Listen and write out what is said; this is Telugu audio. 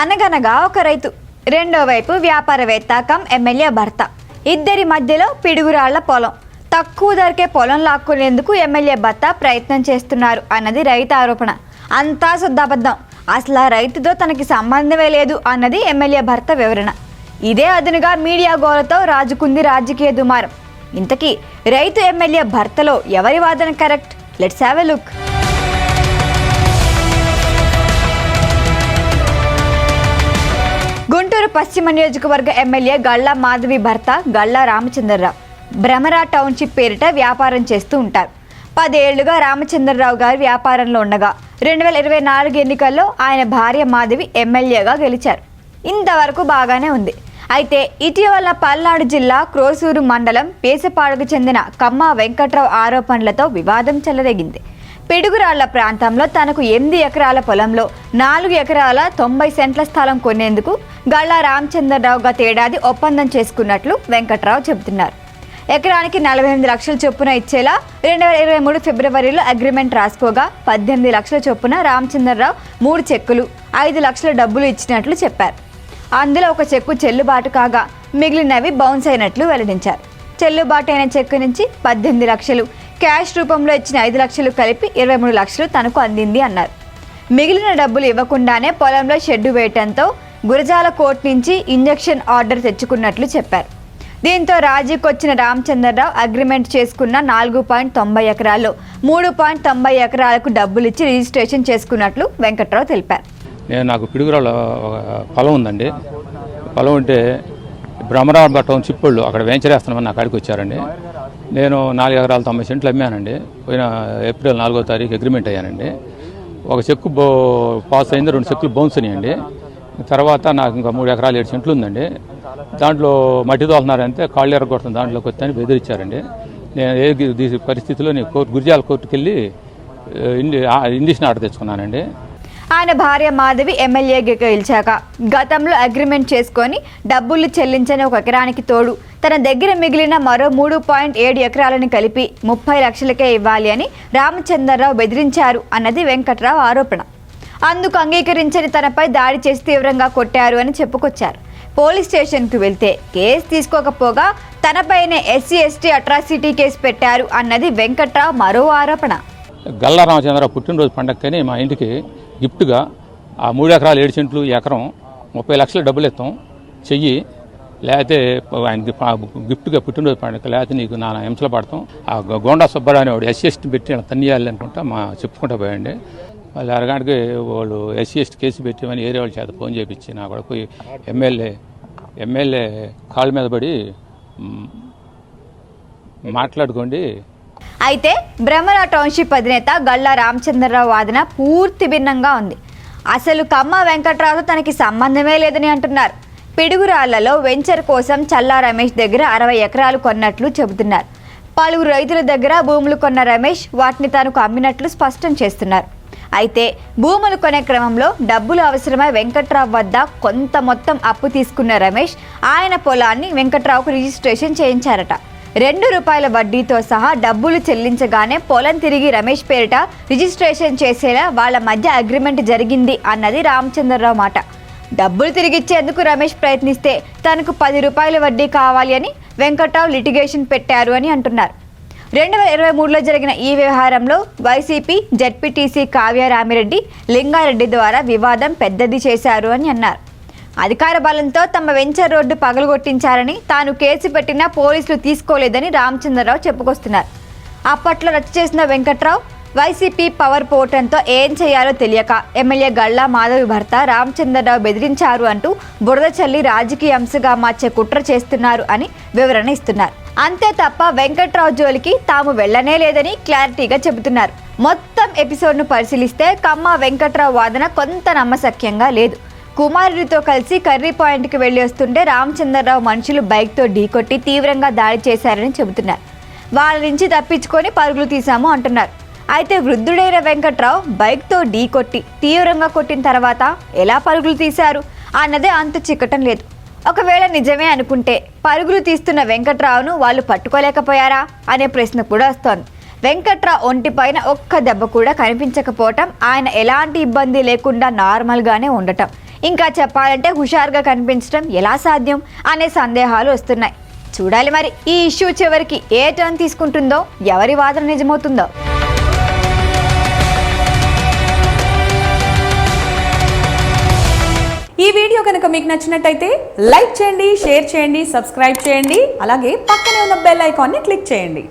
అనగనగా ఒక రైతు రెండో వైపు వ్యాపారవేత్త కం ఎమ్మెల్యే భర్త. ఇద్దరి మధ్యలో పిడుగురాళ్ళ పొలం. తక్కువ ధరకే పొలం లాక్కునేందుకు ఎమ్మెల్యే భర్త ప్రయత్నం చేస్తున్నారు అన్నది రైతు ఆరోపణ. అంతా శుద్ధాబద్ధం అసలు ఆ రైతుతో తనకి సంబంధమే లేదు అన్నది ఎమ్మెల్యే భర్త వివరణ. ఇదే అదునుగా మీడియా గోలతో రాజుకుంది రాజకీయ దుమారం. ఇంతకీ రైతు ఎమ్మెల్యే భర్తలో ఎవరి వాదన correct? Let's have a look పశ్చిమ నియోజకవర్గ ఎమ్మెల్యే గళ్ళ మాధవి భర్త గళ్ళ రామచంద్రరావు. భ్రమరా టౌన్షిప్ పేరిట వ్యాపారం చేస్తూ ఉంటారు. పదేళ్ళుగా రామచంద్రరావు గారు వ్యాపారంలో ఉండగా రెండు వేల ఇరవై నాలుగు ఎన్నికల్లో ఆయన భార్య మాధవి ఎమ్మెల్యేగా గెలిచారు. ఇంతవరకు బాగానే ఉంది. అయితే ఇటీవల పల్నాడు జిల్లా క్రోసూరు మండలం పేసపాడుకు చెందిన కమ్మ వెంకట్రావు ఆరోపణలతో వివాదం చెలరేగింది. పిడుగురాళ్ళ ప్రాంతంలో తనకు ఎనిమిది ఎకరాల పొలంలో నాలుగు ఎకరాల తొంభై సెంట్ల స్థలం కొనేందుకు గళ్ళ రామచంద్రరావు గత ఏడాది ఒప్పందం చేసుకున్నట్లు వెంకట్రావు చెబుతున్నారు. ఎకరానికి నలభై ఎనిమిది లక్షల చొప్పున ఇచ్చేలా రెండు వేల ఇరవై మూడు ఫిబ్రవరిలో అగ్రిమెంట్ రాసుకోగా పద్దెనిమిది లక్షల చొప్పున రామచంద్రరావు మూడు చెక్కులు ఐదు లక్షల డబ్బులు ఇచ్చినట్లు చెప్పారు. అందులో ఒక చెక్కు చెల్లుబాటు కాగా మిగిలినవి బౌన్స్ అయినట్లు వెల్లడించారు. చెల్లుబాటు అయిన చెక్కు నుంచి పద్దెనిమిది లక్షలు క్యాష్ రూపంలో ఇచ్చిన ఐదు లక్షలు కలిపి ఇరవై మూడు లక్షలు తనకు అందింది అన్నారు. మిగిలిన డబ్బులు ఇవ్వకుండానే పొలంలో షెడ్డు వేయటంతో గురజాల కోర్టు నుంచి ఇంజెక్షన్ ఆర్డర్ తెచ్చుకున్నట్లు చెప్పారు. దీంతో రాజీకొచ్చిన రామచంద్రరావు అగ్రిమెంట్ చేసుకున్న నాలుగు పాయింట్ తొంభై ఎకరాల్లో మూడు పాయింట్ తొంభై ఎకరాలకు డబ్బులు ఇచ్చి రిజిస్ట్రేషన్ చేసుకున్నట్లు వెంకట్రావు తెలిపారు. నేను నాకు పిడుగురాల పొలం ఉందండి. పొలం ఉంటే భ్రమరాబ టౌన్ చిప్పుళ్ళు అక్కడ వెంచర్ నా కాడికి వచ్చారండి. నేను నాలుగు ఎకరాల తొంభై సెంట్లు అమ్మానండి. పోయిన ఏప్రిల్ నాలుగో తారీఖు అగ్రిమెంట్ అయ్యానండి. ఒక చెక్కు బో పాస్ అయింది రెండు చెక్కులు బౌన్స్ అయ్యండి తర్వాత నాకు ఇంకా మూడు ఎకరాలు ఏడు సెంట్లు ఉందండి. దాంట్లో మట్టి తోలుతున్నారంటే కాళ్ళు ఎరగొడుతుంది దాంట్లోకి అని బెదిరించారండి. నేను ఏ పరిస్థితిలో నేను కోర్టు గురిజాల కోర్టుకి వెళ్ళి ఇండి ఇండిషన్ ఆర్డర్ తెచ్చుకున్నానండి. ఆయన భార్య మాధవి ఎమ్మెల్యేగా గెలిచాక గతంలో అగ్రిమెంట్ చేసుకొని డబ్బులు చెల్లించని ఒక ఎకరానికి తోడు తన దగ్గర మిగిలిన మరో మూడు పాయింట్ ఏడు ఎకరాలను కలిపి ముప్పై లక్షలకే ఇవ్వాలి అని రామచంద్రరావు బెదిరించారు అన్నది వెంకట్రావు ఆరోపణ. అందుకు అంగీకరించని తనపై దాడి చేసి తీవ్రంగా కొట్టారు అని చెప్పుకొచ్చారు. పోలీస్ స్టేషన్కు వెళ్తే కేసు తీసుకోకపోగా తనపైనే ఎస్సీ ఎస్టీ అట్రాసిటీ కేసు పెట్టారు అన్నది వెంకట్రావు మరో ఆరోపణ. గల్లా రామచంద్ర పుట్టినరోజు పండగకని మా ఇంటికి గిఫ్ట్గా ఆ మూడు ఎకరాలు ఏడు సెంట్లు ఎకరం ముప్పై లక్షల డబ్బులు ఇస్తాం. చెయ్యి. లేకపోతే ఆయనకి గిఫ్ట్గా పుట్టినరోజు పండగ లేకపోతే నీకు నా హింసలు పడతాం. ఆ గోండా సుబ్బారావు అనేవాడు ఎస్సీ పెట్టి తన్నియాలి అనుకుంటా మా చెప్పుకుంటా పోయండి వాళ్ళు అరగంటకి వాళ్ళు ఎస్సీ ఎస్టీ కేసు పెట్టామని ఏరియా వాళ్ళ చేత ఫోన్ చేపించి నా కొడుకు ఎమ్మెల్యే ఎమ్మెల్యే కాళ్ళ మీద పడి మాట్లాడుకోండి. అయితే భ్రమర టౌన్షిప్ అధినేత గల్లా రామచంద్రరావు వాదన పూర్తి భిన్నంగా ఉంది. అసలు కమ్మ వెంకట్రావుతో తనకి సంబంధమే లేదని అంటున్నారు. పిడుగురాళ్ళలో వెంచర్ కోసం చల్లా రమేష్ దగ్గర అరవై ఎకరాలు కొన్నట్లు చెబుతున్నారు. పలువురు రైతుల దగ్గర భూములు కొన్న రమేష్ వాటిని తనకు అమ్మినట్లు స్పష్టం చేస్తున్నారు. అయితే భూములు కొనే క్రమంలో డబ్బులు అవసరమై వెంకట్రావు వద్ద కొంత మొత్తం అప్పు తీసుకున్న రమేష్ ఆయన పొలాన్ని వెంకట్రావుకు రిజిస్ట్రేషన్ చేయించారట. రెండు రూపాయల వడ్డీతో సహా డబ్బులు చెల్లించగానే పొలం తిరిగి రమేష్ పేరిట రిజిస్ట్రేషన్ చేసేలా వాళ్ళ మధ్య అగ్రిమెంట్ జరిగింది అన్నది రామచంద్రరావు మాట. డబ్బులు తిరిగిచ్చేందుకు రమేష్ ప్రయత్నిస్తే తనకు పది రూపాయల వడ్డీ కావాలి అని వెంకట్రావు లిటిగేషన్ పెట్టారు అని అంటున్నారు. రెండు వేల ఇరవై మూడులో జరిగిన ఈ వ్యవహారంలో వైసీపీ జడ్పీటీసీ కావ్య రామిరెడ్డి లింగారెడ్డి ద్వారా వివాదం పెద్దది చేశారు అని అన్నారు. అధికార బలంతో తమ వెంచర్ రోడ్డు పగలగొట్టించారని తాను కేసు పెట్టినా పోలీసులు తీసుకోలేదని రామచంద్రరావు చెప్పుకొస్తున్నారు. అప్పట్లో రచ్చ చేసిన వెంకట్రావు వైసీపీ పవర్ పోవటంతో ఏం చేయాలో తెలియక ఎమ్మెల్యే గల్లా మాధవి భర్త రామచంద్రరావు బెదిరించారు అంటూ బురద చల్లి రాజకీయ అంశగా మార్చే కుట్ర చేస్తున్నారు అని వివరణ ఇస్తున్నారు. అంతే తప్ప వెంకట్రావు జోలికి తాము వెళ్ళనే లేదని క్లారిటీగా చెబుతున్నారు. మొత్తం ఎపిసోడ్ను పరిశీలిస్తే కమ్మ వెంకట్రావు వాదన కొంత నమ్మశక్యంగా లేదు. కుమారుడితో కలిసి కర్రీ పాయింట్కి వెళ్ళి వస్తుంటే రామచంద్రరావు మనుషులు బైక్తో ఢీకొట్టి తీవ్రంగా దాడి చేశారని చెబుతున్నారు. వాళ్ళ నుంచి తప్పించుకొని పరుగులు తీశాము అంటున్నారు. అయితే వృద్ధుడైన వెంకట్రావు బైక్తో ఢీకొట్టి తీవ్రంగా కొట్టిన తర్వాత ఎలా పరుగులు తీశారు అన్నదే అంత చిక్కటం లేదు. ఒకవేళ నిజమే అనుకుంటే పరుగులు తీస్తున్న వెంకట్రావును వాళ్ళు పట్టుకోలేకపోయారా అనే ప్రశ్న కూడా వస్తోంది. వెంకట్రావు ఒంటిపైన ఒక్క దెబ్బ కూడా కనిపించకపోవటం ఆయన ఎలాంటి ఇబ్బంది లేకుండా నార్మల్గానే ఉండటం. ఇంకా చెప్పాలంటే హుషారుగా కనిపించడం ఎలా సాధ్యం అనే సందేహాలు వస్తున్నాయి. చూడాలి మరి ఈ ఇష్యూ చివరికి ఏ టర్న్ తీసుకుంటుందో ఎవరి వాదన నిజమవుతుందో. ఈ వీడియో కనుక మీకు నచ్చినట్టయితే లైక్ చేయండి షేర్ చేయండి సబ్స్క్రైబ్ చేయండి అలాగే పక్కనే ఉన్న బెల్ ఐకాన్ని క్లిక్ చేయండి.